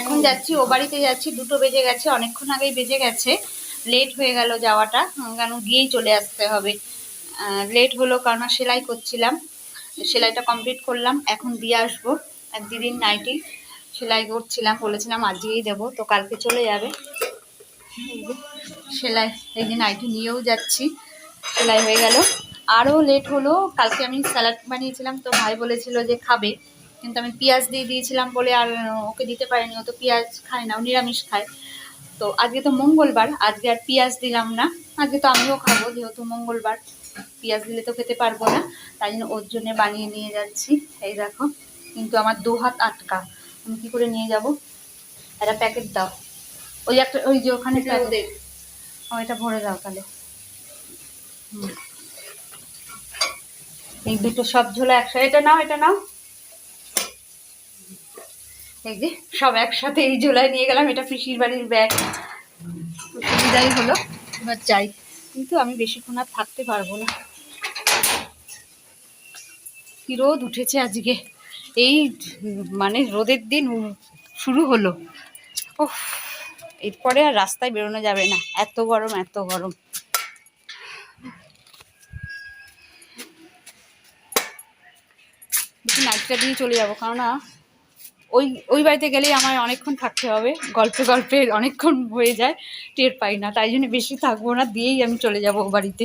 এখন যাচ্ছি, ও বাড়িতে যাচ্ছি, দুটো বেজে গেছে, অনেকক্ষণ আগেই বেজে গেছে। লেট হয়ে গেল যাওয়াটা কেন গিয়েই চলে আসতে হবে। লেট হলো কারণ সেলাই করছিলাম। সেলাইটা কমপ্লিট করলাম, এখন দিয়ে আসব। এক দিদির নাইটি সেলাই করছিলাম, বলেছিলাম আজকেই দেবো, তো কালকে চলে যাবে। সেলাই, এই যে নাইটি নিয়েও যাচ্ছি, সেলাই হয়ে গেল। আরও লেট হলো, কালকে আমি স্যালাড বানিয়েছিলাম, তো ভাই বলেছিল যে খাবে। কিন্তু আমি পেঁয়াজ দিয়ে দিয়েছিলাম বলে আর ওকে দিতে পারিনি ও তো পেঁয়াজ খায় না ও নিরামিষ খায়। তো আজকে তো মঙ্গলবার আজকে আর পেঁয়াজ দিলাম না। আজকে তো আমিও খাব যেহেতু মঙ্গলবার পেঁয়াজ দিলে তো খেতে পারব না তাই জন্য ওর জন্য বানিয়ে নিয়ে যাচ্ছি। এই দেখো কিন্তু আমার দু হাত আটকা আমি কী করে নিয়ে যাব? একটা প্যাকেট দাও। ওই একটা ওই যে ওখানে প্যাকেট। ও এটা ভরে দাও তাহলে। হুম। এই দুটো সব ঝোলা একসাথে এটা নাও এটা নাও। এই যে, সব একসাথে এই ঝোলায় নিয়ে গেলাম, এটা পিসির বাড়ির ব্যাগ। সুবিধাই হলো। এবার যাই। কিন্তু আমি বেশিক্ষণ আর থাকতে পারব না। কি রোদ উঠেছে আজকে। এই মানে রোদের দিন শুরু হলো। ও এরপরে আর রাস্তায় বেরোনো যাবে না। এত গরম এত গরম। নাইটটা দিয়ে চলে যাব। কেননা ওই ওই বাড়িতে গেলেই আমার অনেকক্ষণ থাকতে হবে। গল্পে গল্পে অনেকক্ষণ হয়ে যায়, টের পাই না। তাই জন্য বেশি থাকব না, দিয়েই আমি চলে যাব বাড়িতে।